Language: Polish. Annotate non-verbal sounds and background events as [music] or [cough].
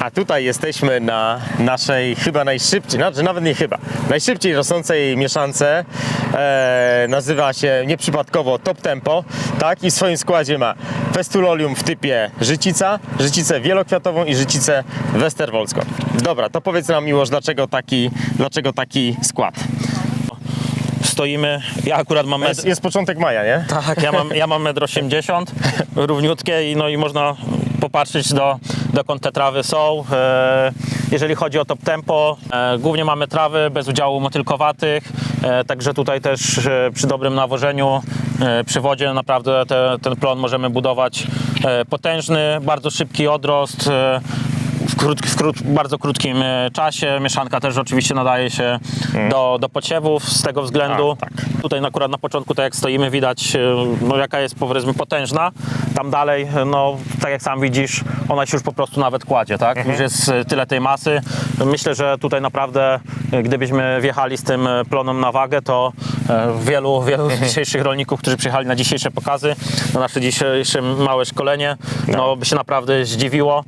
A tutaj jesteśmy na naszej chyba najszybciej, znaczy nawet nie chyba, najszybciej rosnącej mieszance. E, nazywa się nieprzypadkowo Top Tempo, tak? I w swoim składzie ma Festulolium w typie życica, życicę wielokwiatową i życicę westerwolską. Dobra, to powiedz nam Miłosz, dlaczego taki, dlaczego taki skład? Stoimy, ja akurat mam Jest, metr, jest początek maja, nie? tak, ja mam, ja mam 1,80 m, [laughs] równiutkie i, no i można popatrzeć do, dokąd te trawy są. E, jeżeli chodzi o top tempo, e, głównie mamy trawy bez udziału motylkowatych, e, także tutaj też przy dobrym nawożeniu, przy wodzie naprawdę te, ten plon możemy budować potężny, bardzo szybki odrost. W, krót, w krót, bardzo krótkim e, czasie. Mieszanka też oczywiście nadaje się do, do posiewów z tego względu. A, tak. Tutaj akurat na początku, tak jak stoimy, widać e, no, jaka jest powiedzmy potężna. Tam dalej, e, no tak jak sam widzisz, ona się już po prostu nawet kładzie, tak? Już jest tyle tej masy. Myślę, że tutaj naprawdę, gdybyśmy wjechali z tym plonem na wagę, to wielu, wielu z dzisiejszych rolników, którzy przyjechali na dzisiejsze pokazy, na nasze dzisiejsze małe szkolenie, no by się naprawdę zdziwiło.